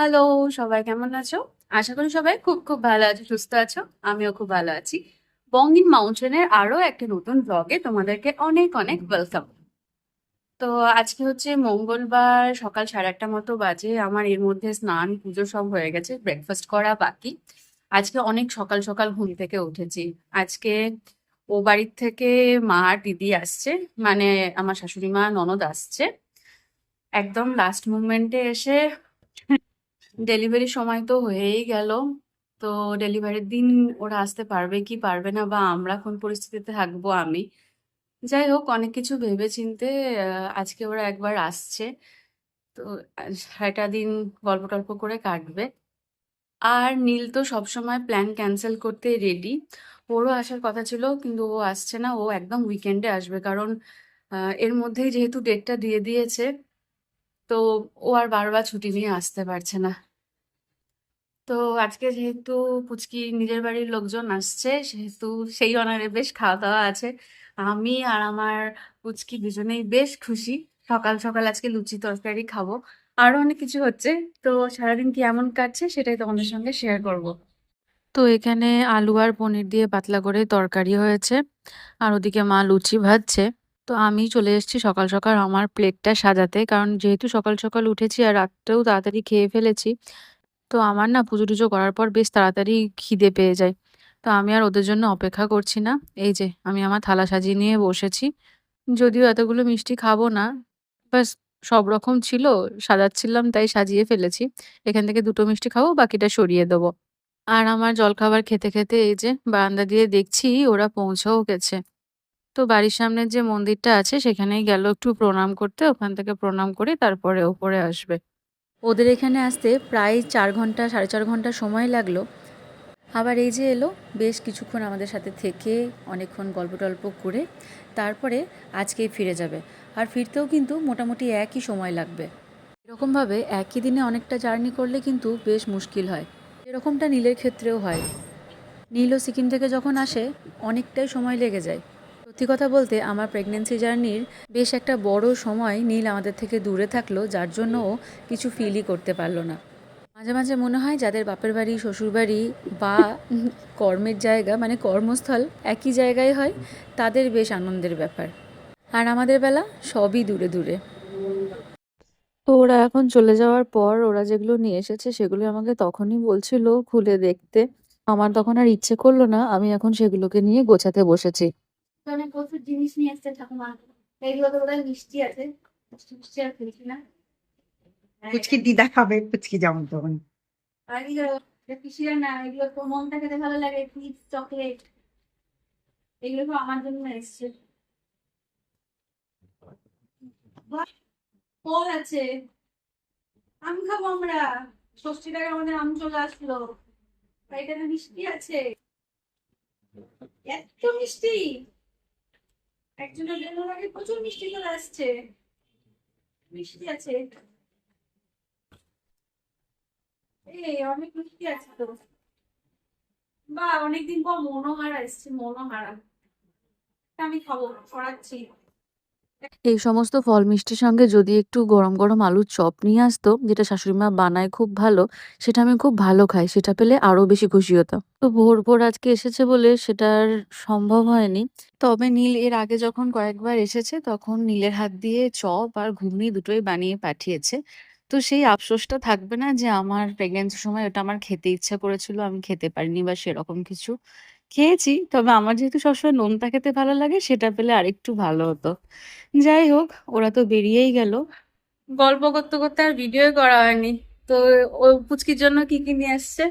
Hello সবাই কেমন আছো? আশা করি সবাই খুব খুব ভালো আছো, সুস্থ আছো, আমিও খুব ভালো আছি। বঙ্গিন মাউন্টেনের আরও একটা নতুন ব্লগে তোমাদেরকে অনেক অনেক ওয়েলকাম তো আজকে হচ্ছে মঙ্গলবার, সকাল সাড়ে আটটা মতো বাজে, আমার এর মধ্যে স্নান, পুজো সব হয়ে গেছে ব্রেকফাস্ট করা বাকি। আজকে অনেক সকাল সকাল ঘুম থেকে উঠেছি। আজকে ও বাড়ির থেকে মা আর দিদি আসছে মানে আমার শাশুড়ি মা, ননদ আসছে। একদম লাস্ট মুমেন্টে এসে ডেলিভারির সময় তো হয়েই গেল। তো ডেলিভারির দিন ওরা আসতে পারবে কি পারবে না বা আমরা কোন পরিস্থিতিতে থাকব আমি। যাই হোক অনেক কিছু ভেবেচিন্তে আহ, আজকে ওরা একবার আসছে। তো সারাটা দিন গল্প টল্প করে কাটবে। আর নীল তো সবসময় প্ল্যান ক্যান্সেল করতে রেডি ওরও আসার কথা ছিল কিন্তু ও আসছে না। ও একদম উইকেন্ডে আসবে। কারণ এর মধ্যেই যেহেতু ডেটটা দিয়ে দিয়েছে তো ও আর বারবার ছুটি নিয়ে আসতে পারছে না। তো আজকে যেহেতু পুচকি নিজের বাড়ির লোকজন আসছে, সেহেতু সেই অনারে বেশ খাওয়া দাওয়া আছে। আমি আর আমার পুচকি দুজনেই বেশ খুশি। সকাল সকাল আজকে লুচি তরকারি খাব। আরও অনেক কিছু হচ্ছে, তো সারাদিন কেমন কাটছে সেটাই তোমাদের সঙ্গে শেয়ার করব। তো এখানে আলু আর পনির দিয়ে পাতলা করে তরকারি হয়েছে, আর ওদিকে মা লুচি ভাজছে। তো আমি চলে এসেছি সকাল সকাল আমার প্লেটটা সাজাতে, কারণ যেহেতু সকাল সকাল উঠেছি আর রাতটাও তাড়াতাড়ি খেয়ে ফেলেছি তো আমার না পুজো টুজো করার পর বেশ তাড়াতাড়ি খিদে পেয়ে যায় তো আমি আর ওদের জন্য অপেক্ষা করছি না এই যে আমি আমার থালা সাজিয়ে নিয়ে বসেছি যদিও এতগুলো মিষ্টি খাব না ব্যাস সব রকম ছিল সাজাচ্ছিলাম তাই সাজিয়ে ফেলেছি এখান থেকে দুটো মিষ্টি খাব বাকিটা সরিয়ে দেবো আর আমার জলখাবার খেতে, খেতে এই যে বারান্দা দিয়ে দেখছি ওরা পৌঁছেও গেছে। তো বাড়ির সামনের যে মন্দিরটা আছে সেখানেই গেল একটু প্রণাম করতে। ওখান থেকে প্রণাম করে তারপরে ওপরে আসবে। ওদের এখানে আসতে প্রায় চার ঘণ্টা ৪.৫ ঘণ্টা সময় লাগল। আবার এই যে এলো, বেশ কিছুক্ষণ আমাদের সাথে থেকে অনেকক্ষণ গল্প-টল্প করে তারপরে আজকেই ফিরে যাবে। আর ফিরতেও কিন্তু মোটামুটি একই সময় লাগবে। এরকমভাবে একই দিনে অনেকটা জার্নি করলে কিন্তু বেশ মুশকিল হয়। এরকমটা নীলের ক্ষেত্রেও হয় নীলও সিকিম থেকে যখন আসে, অনেকটাই সময় লেগে যায় সত্যি কথা বলতে আমার প্রেগনেন্সি জার্নির বেশ একটা বড় সময় নীল আমাদের থেকে দূরে থাকল, যার জন্য ও কিছু ফিলই করতে পারল না। মাঝে মাঝে মনে হয় যাদের বাপের বাড়ি, শ্বশুর বাড়ি বা কর্মের জায়গা মানে কর্মস্থল একই জায়গায় হয়, তাদের বেশ আনন্দের ব্যাপার। আর আমাদের বেলা সবই দূরে দূরে। তো ওরা এখন চলে যাওয়ার পর ওরা যেগুলো নিয়ে এসেছে, সেগুলো আমাকে তখনই বলছিল খুলে দেখতে। আমার তখন আর ইচ্ছে করল না, আমি এখন সেগুলোকে নিয়ে গোছাতে বসেছি। অনেক প্রচুর জিনিস নিয়ে এসছে ঠাকুমা। এগুলো তো বোধহয় মিষ্টি আছে। মিষ্টি মিষ্টি আর ফেলছি না? পুচকি দিদা খাবে পুচকি যেমন তখন আর পিসিরা না এগুলো তো মনটা খেতে ভালো লাগে চিপস চকলেট। এগুলো তো আমার জন্য এসছে। ফল আছে। আম খাব আমরা। ষষ্ঠী টাকা আমাদের আম চলে আসলো। আর মিষ্টি আছে। এত মিষ্টি! একজনের আগে প্রচুর মিষ্টি আসছে। মিষ্টি আছে। এই, অনেক মিষ্টি আছে তো। অনেকদিন পর আমি খাব ছড়াচ্ছি এই সমস্ত ফল মিষ্টির সঙ্গে যদি একটু গরম গরম আলুর চপ নিয়ে আসতো, যেটা শাশুড়ি মা বানায় খুব ভালো, সেটা আমি খুব ভালো খাই, সেটা পেলে আরও বেশি খুশি হতাম তো ভোর ভোর আজকে এসেছে বলে সেটার সম্ভব হয়নি। তবে নীল এর আগে যখন কয়েকবার এসেছে, তখন নীলের হাত দিয়ে চপ আর ঘুগনি দুটোই বানিয়ে পাঠিয়েছে। তো সেই আফসোসটা থাকবে না যে আমার প্রেগনেন্সির সময় ওটা আমার খেতে ইচ্ছা করেছিল, আমি খেতে পারিনি বা সেরকম কিছু। খেয়েছি। তবে আমার যেহেতু সবসময় নোনতা খেতে ভালো লাগে সেটা পেলে আরেকটু ভালো হতো। যাই হোক ওরা তো বেরিয়েই গেল। গল্প করতে করতে আর ভিডিও করা হয়নি। তো ও পুচকির জন্য কি কি নিয়ে এসছে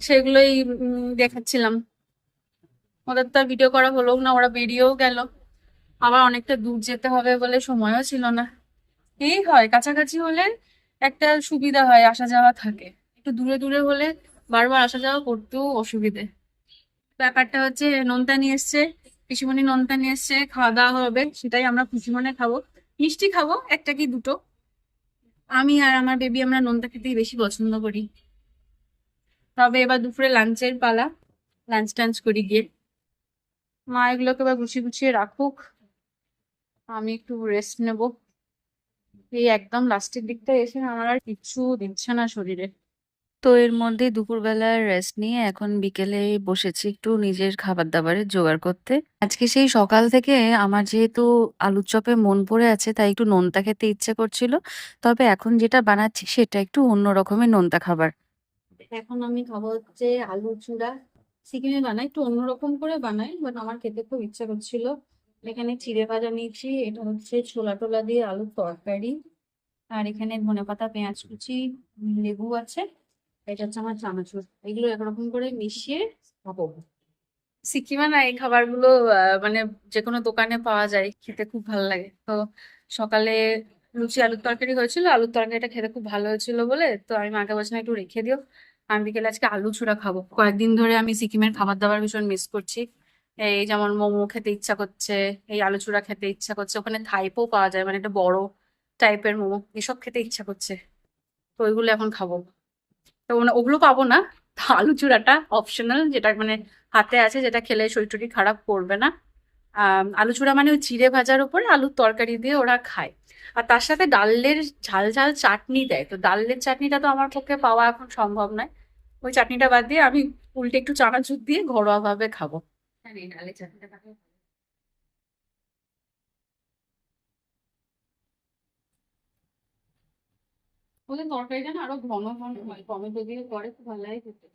সেগুলোই উম, দেখাচ্ছিলাম। ওদের তো আর ভিডিও করা হলো না ওরা বেরিয়েও গেল। আবার অনেকটা দূর যেতে হবে বলে সময়ও ছিল না। এই হয় কাছাকাছি হলে একটা সুবিধা হয় আসা যাওয়া থাকে। একটু দূরে দূরে হলে বারবার আসা যাওয়া করতেও অসুবিধে। ব্যাপারটা হচ্ছে নোনতা নিয়ে এসছে, পিসিমণি নোনতা নিয়ে এসছে খাওয়া দাওয়া হবে, সেটাই আমরা খুশি মনে খাব। মিষ্টি খাব, একটা কি দুটো। আমি আর আমার বেবি আমরা নোনতা খেতেই বেশি পছন্দ করি। তবে এবার দুপুরে লাঞ্চের পালা, লাঞ্চ টাঞ্চ করি গিয়ে। মা এগুলোকে এবার গুছিয়ে গুছিয়ে রাখুক, আমি একটু রেস্ট নেব। এই একদম লাস্টের দিকটা এসে আমার আর কিচ্ছু দিচ্ছে না শরীরে। তো এর মধ্যেই দুপুরবেলার রেস্ট নিয়ে এখন বিকেলে বসেছি একটু নিজের খাবার দাবারের জোগাড় করতে। আজকে সেই সকাল থেকে আমার যেহেতু আলুর চপে মন পড়ে আছে, তাই একটু নোনতা খেতে ইচ্ছে করছিল। তবে এখন যেটা বানাচ্ছি সেটা একটু অন্য রকমের নোনতা খাবার। এখন আমি খাব হচ্ছে আলু চূড়া। সিকিমে বানাই, একটু অন্যরকম করে বানাই বাট আমার খেতে খুব ইচ্ছা করছিল। এখানে চিড়ে ভাজা নিয়েছি, এটা হচ্ছে ছোলা টোলা দিয়ে আলুর তরকারি। আর এখানে ধনেপাতা, পেঁয়াজ কুচি লেবু আছে। এটা হচ্ছে আমার চানাচুর। এগুলো একরকম করে মিশিয়ে খাব। সিকিমে না এই খাবারগুলো মানে যে কোনো দোকানে পাওয়া যায়, খেতে খুব ভালো লাগে। তো সকালে লুচি, আলুর তরকারি হয়েছিল, আলুর তরকারিটা খেতে খুব ভালো হয়েছিল বলে, তো আমি মাকে বলছিলাম, একটু রেখে দিও। আমি বিকেলে আজকে আলু চূড়া খাব। কয়েকদিন ধরে আমি সিকিমের খাবার দাবার ভীষণ মিস করছি। এই যেমন মোমো খেতে ইচ্ছা করছে, এই আলু চূড়া খেতে ইচ্ছা করছে, ওখানে থাইপো পাওয়া যায় মানে একটা বড় টাইপের মোমো, এসব খেতে ইচ্ছা করছে। তো ওইগুলো এখন খাব। তো ওগুলো পাবো না। আলু চূড়াটা অপশনাল যেটা মানে হাতে আছে, যেটা খেলে শরীর টরীর খারাপ করবে না। আলু চূড়া মানে ওই চিড়ে ভাজার উপরে আলুর তরকারি দিয়ে ওরা খায়। আর তার সাথে ডালের ঝাল ঝাল চাটনি দেয়। তো ডালের চাটনিটা তো আমার পক্ষে পাওয়া এখন সম্ভব নয়। ওই চাটনিটা বাদ দিয়ে আমি উল্টে একটু চানাচুর দিয়ে ঘরোয়া ভাবে খাব। হ্যাঁ ডালের চাটনিটা ওদের তরকারিটা না আরও ঘন ঘন হয়। টমেটো দিয়ে করে খুব ভালো লাগে খেতে।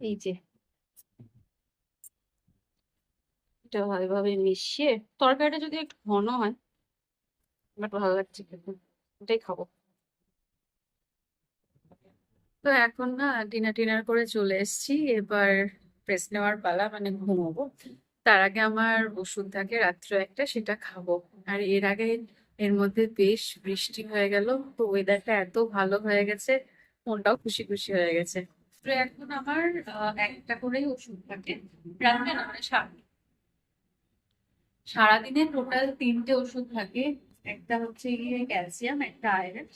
এই যে। এটা ভালোভাবে মিশিয়ে তরকারিটা যদি একটু ঘন হয় বাট ভালো লাগছে খেতে। খাব। তো এখন না ডিনার টিনার করে চলে এসেছি। এবার রেস্ট নেওয়ার পালা মানে ঘুমোবো। তার আগে আমার ওষুধ থাকে রাত্রে একটা সেটা খাব। আর এর আগে এর মধ্যে বেশ বৃষ্টি হয়ে গেল তো ওয়েদারটা এত ভালো হয়ে গেছে মনটাও খুশি খুশি হয়ে গেছে। তো এখন আমার একটা করেই ওষুধ থাকে। রাত্রে না মানে সারাদিনে টোটাল তিনটে ওষুধ থাকে। একটা হচ্ছে ক্যালসিয়াম একটা আয়রন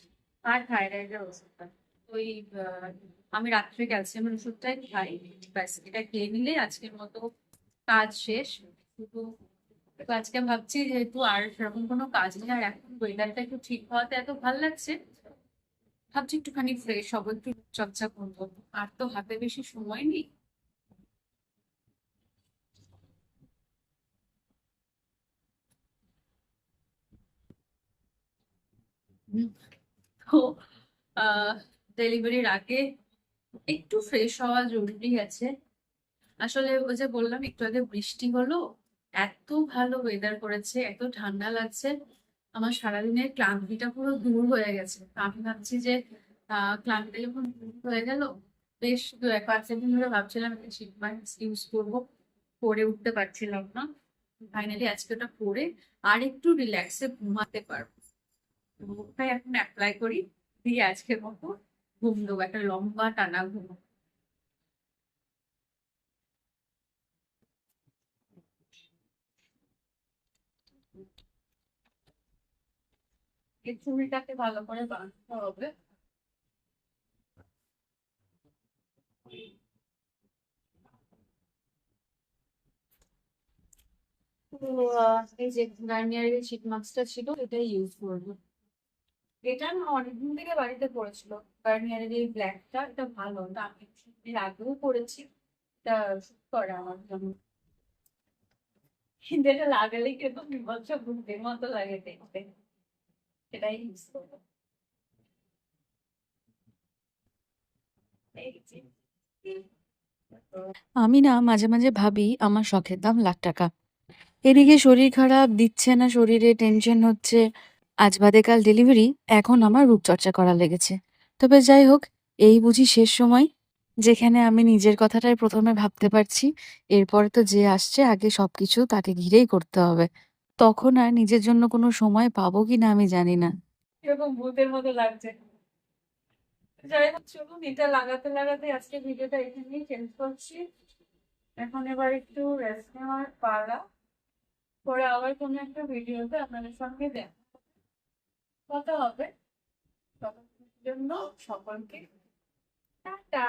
আর থাইরয়েডের ওষুধটা ওই আহ, আমি রাত্রে ক্যালসিয়ামের ওষুধটাই খাই। ব্যাস, এটা খেয়ে নিলে আজকের মতো কাজ শেষ। শুধু আজকে ভাবছি যেহেতু আর সেরকম কোনো কাজ নেই, আর এখন ওয়েদারটা একটু ঠিক হওয়াতে এত ভালো লাগছে, ভাবছি একটুখানি ফ্রেশ হব, একটু চর্চা করব। আর তো হাতে বেশি সময় নেই। তো ডেলিভারির আগে একটু ফ্রেশ হওয়া জরুরি আছে। আসলে ওই যে বললাম, একটু আগে বৃষ্টি হলো, এত ভালো ওয়েদার করেছে, এত ঠান্ডা লাগছে, আমার সারাদিনের ক্লান্তিটা পুরো দূর হয়ে গেছে। আমি ভাবছি যে ক্লান্তিটা যখন দূর হয়ে গেল, বেশ দু, এক পাঁচ দিন ধরে ভাবছিলাম একটা শীত মাস্ক ইউজ করব করে উঠতে পারছিলাম না। ফাইনালি আজকে ওটা পরে আর একটু রিল্যাক্সে ঘুমাতে পারব। ওটাই এখন অ্যাপ্লাই করি, দিয়ে আজকের মতো ঘুম দেবো, একটা লম্বা টানা ঘুম। চুলটাকে ভালো করে বাঁধতে হবে। এই যে গার্নিয়ারের শীট মাস্কটা ছিল, এটাই ইউজ করব। এটা না অনেকদিন থেকে বাড়িতে পড়েছিল। গার্নিয়ারের এই ব্ল্যাকটা এটা ভালো, এটা আমি আগেও পড়েছি। এটা সুট করে আমার জন্য। কিন্তু এটা লাগালেই কিন্তু মতো লাগে দেখতে। ইউজ করব। আমি না মাঝে মাঝে ভাবি আমার শখের দাম লাখ টাকা। এদিকে শরীর খারাপ, দিচ্ছে না শরীরে টেনশন হচ্ছে। আজ বাদে কাল ডেলিভারি এখন আমার রূপচর্চা করা লেগেছে। তবে যাই হোক, এই বুঝি শেষ সময়, যেখানে আমি নিজের কথাটাই প্রথমে ভাবতে পারছি, এরপরে তো যে আসছে আগে সবকিছু তাকে ঘিরেই করতে হবে। তখন আর নিজের জন্য কোনো সময় পাবো কিনা আমি জানি না। এরকম ভূতের মতো লাগছে। যাই হোক, চলুন এটা লাগাতে লাগাতে আজকে ভিডিওটা এখানেই চেঞ্জ করছি। এখন এবার একটু রেস্ট নেওয়ার পালা। পরে আবার কোনো একটা ভিডিওতে আপনাদের সঙ্গে দেখা কথা হবে। ততক্ষণের জন্য সকলকে টাটা।